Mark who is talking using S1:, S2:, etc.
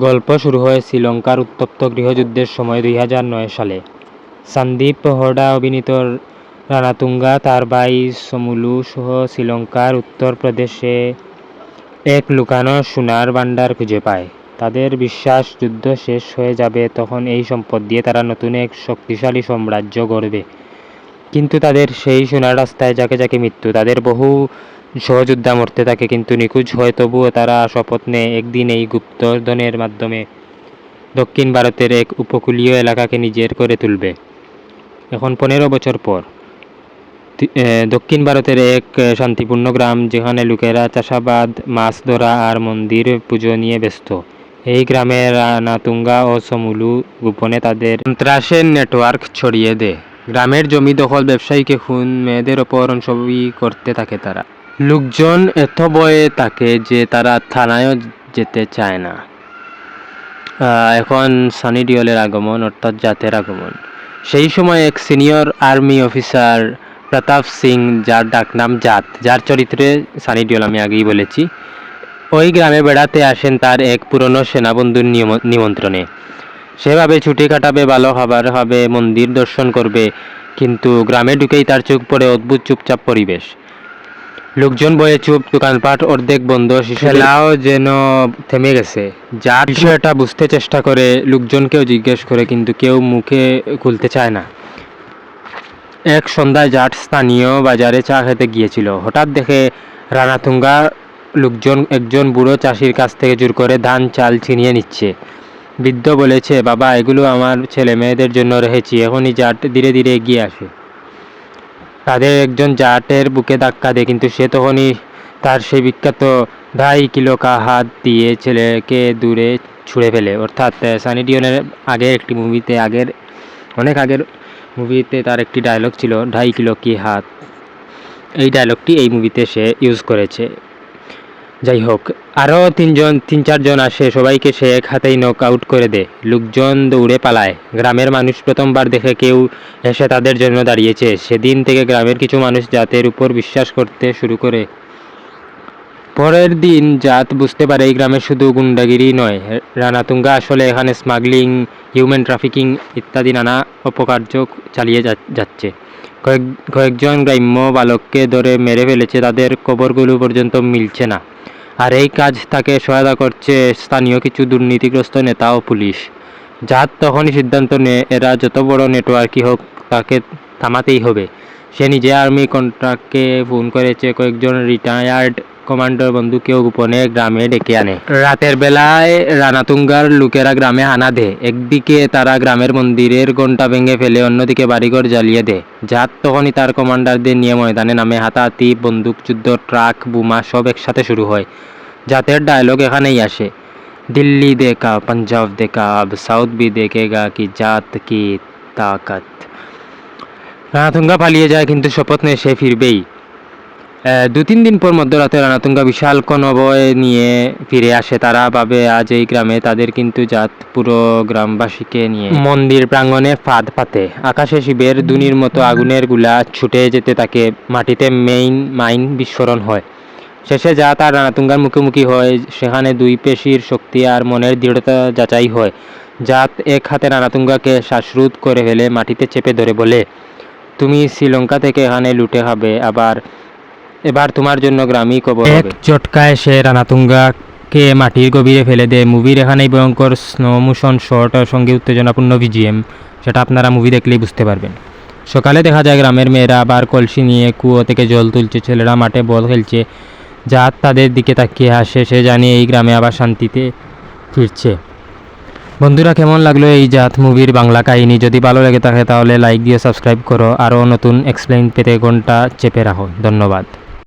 S1: গল্প শুরু হয় শ্রীলঙ্কার উত্তপ্ত গৃহযুদ্ধের সময় দুই হাজার নয় সালে। সন্দীপ হোডা অভিনীত রানাতুঙ্গা, তার ভাই সমুলু সহ শ্রীলঙ্কার উত্তর প্রদেশে এক লুকানো সোনার ভাণ্ডার খুঁজে পায়। তাদের বিশ্বাস যুদ্ধ শেষ হয়ে যাবে, তখন এই সম্পদ দিয়ে তারা নতুন এক শক্তিশালী সাম্রাজ্য গড়বে। কিন্তু তাদের সেই সোনার রাস্তায় যাকে যাকে মৃত্যু, তাদের বহু সহযোদ্ধা মরতে থাকে, কিন্তু নিখোঁজ হয় তবুও তারা শপথ নেয় একদিন এই গুপ্তধনের মাধ্যমে দক্ষিণ ভারতের এক উপকূলীয় এলাকাকে নিজের করে তুলবে। এখন পনেরো বছর পর দক্ষিণ ভারতের এক শান্তিপূর্ণ গ্রাম, যেখানে লোকেরা চাষাবাদ, মাছ ধরা আর মন্দির পুজো নিয়ে ব্যস্ত। এই গ্রামে রানাতুঙ্গা ও সমুলু গোপনে তাদের সন্ত্রাসের নেটওয়ার্ক ছড়িয়ে দেয়। গ্রামের জমি দখল ব্যবসায়ীকে খুন, মেয়েদের ওপর অংশবি করতে থাকে তারা। লোকজন এত বয়ে থাকে যে তারা থানায়ও যেতে চায় না। এখন সানি ডিওলের আগমন, অর্থাৎ জাতের আগমন। সেই সময় এক senior army officer Pratap Singh, যার ডাকনাম জাত, যার চরিত্রে সানি ডিওল আমি আগেই বলেছি, ওই গ্রামে বেড়াতে আসেন তার এক পুরনো সেনাবন্ধুর নিমন্ত্রণে। সেভাবে ছুটি কাটাবে ভালো খাবার খাবে মন্দির দর্শন করবে কিন্তু গ্রামে ঢুকেই তার চোখ পড়ে অদ্ভুত চুপচাপ পরিবেশ। লোকজন বয়ে চুপ দোকানপাট অর্ধেক বন্ধ শিশেলাও যেন থেমে গেছে। যা বিষয়টা বুঝতে চেষ্টা করে লোকজনকেও জিজ্ঞেস করে কিন্তু কেউ মুখে খুলতে চায় না। এক সন্ধ্যায় জাট স্থানীয় বাজারে চা খেতে গিয়েছিল। হঠাৎ দেখে রানাতুঙ্গা লোকজন একজন বুড়ো চাষির কাছ থেকে জোর করে ধান চাল ছিনিয়ে নিচ্ছে। বৃদ্ধ বলেছে, বাবা, এগুলো আমার ছেলে মেয়েদের জন্য রেখেছি, এখনই জাট ধীরে ধীরে এগিয়ে আসে। তাদের একজন জাটের বুকে ধাক্কা দেয়, কিন্তু সে তখনই তার সেই বিখ্যাত ঢাই কিলো কা হাত দিয়ে ছেলেকে দূরে ছুঁড়ে ফেলে। অর্থাৎ সানি ডিওনের আগের একটি মুভিতে, আগের, অনেক আগের মুভিতে তার একটি ডায়লগ ছিল, ঢাই কিলো কি হাত? এই ডায়লগটি এই মুভিতে সে ইউজ করেছে। যাই হোক আরও তিনজন তিন চারজন আসে, সবাইকে সে এক হাতেই নক আউট করে দেয়। লোকজন দৌড়ে পালায়। গ্রামের মানুষ প্রথমবার দেখে কেউ এসে তাদের জন্য দাঁড়িয়েছে। সেদিন থেকে গ্রামের কিছু মানুষ জাতের উপর বিশ্বাস করতে শুরু করে। পরের দিন জাত বুঝতে পারে এই গ্রামে শুধু গুন্ডাগিরি নয়। রানাতুঙ্গা আসলে এখানে স্মাগলিং হিউম্যান ট্রাফিকিং ইত্যাদি নানা অপকার্য চালিয়ে যাচ্ছে। কয়েক কয়েকজন গ্রাম্য বালককে ধরে মেরে ফেলেছে। তাদের কবরগুলো পর্যন্ত মিলছে না। আর এই কাজ তাকে সহায়তা করছে স্থানীয় কিছু দুর্নীতিগ্রস্ত নেতা ও পুলিশ। যার তখনই সিদ্ধান্ত নেয়, এরা যত বড় নেটওয়ার্কই হোক তাকে থামাতেই হবে। সে নিজে আর্মি কন্ট্রাক্টকে ফোন করেছে, কয়েকজন রিটায়ার্ড কমান্ডোর বন্ধুকেও গোপনে গ্রামে ডেকে আনে। রাতের বেলায় রানাতুঙ্গার লোকেরা গ্রামে হানা দেয় একদিকে তারা গ্রামের মন্দিরের ঘণ্টা ভেঙে ফেলে, অন্যদিকে বাড়িঘর জ্বালিয়ে দেয় যার তখনই তার কমান্ডারদের নিয়ে ময়দানে নামে হাতাহাতি বন্দুকযুদ্ধ ট্রাক বোমা সব একসাথে শুরু হয়। জাতের ডায়লগ এখানেই আসে। দিল্লি দেখা পাঞ্জাব দেখা, আব সাউথ বি দেখেগা কি জাত, কি তাকাত। রানাতুঙ্গা পালিয়ে যায়, কিন্তু শপথ নেই, সে ফিরবেই। দু তিন দিন পর মধ্যরাতে রানাতুঙ্গা বিশাল কনবয় নিয়ে ফিরে আসে তারা। ভাবে আজ এই গ্রামে তাদের কিন্তু জাত পুরো গ্রামবাসীকে নিয়ে। মন্দির প্রাঙ্গণে ফাঁদ পাতে আকাশে শিবের দুনির মতো আগুনেরগুলা ছুটে যেতে থাকে। মাটিতে মেইন মাইন বিস্ফোরণ হয়। শেষে যা তার রানাতুঙ্গার মুখোমুখি হয়, সেখানে দুই পেশির শক্তি আর মনের দৃঢ়তা যাচাই হয়। জাত এক হাতে রানাতুঙ্গাকে শ্বাসরোধ করে ফেলে মাটিতে চেপে ধরে বলে, তুমি শ্রীলঙ্কা থেকে এখানে লুটে খাবে, আবার এবার তোমার জন্য গ্রামই কবর এক চটকায় সে রানাতুঙ্গাকে মাটির গভীরে ফেলে দেয়। মুভির এখানেই ভয়ঙ্কর স্নো মোশন শর্ট সঙ্গে উত্তেজনাপূর্ণ ভিজিএম সেটা আপনারা মুভি দেখলেই বুঝতে পারবেন। সকালে দেখা যায় গ্রামের মেয়েরা আবার কলসি নিয়ে কুয়ো থেকে জল তুলছে ছেলেরা মাঠে বল খেলছে জাত তাদের দিকে তাকিয়ে হাসে। সে জানে এই গ্রামে আবার শান্তিতে ফিরছে। বন্ধুরা কেমন লাগল এই জাত মুভির বাংলা কাহিনী? যদি ভালো লেগে থাকে তাহলে লাইক দিয়ে সাবস্ক্রাইব করো। আরও নতুন এক্সপ্লেইন পেতে ঘণ্টা চেপে রাখো। ধন্যবাদ।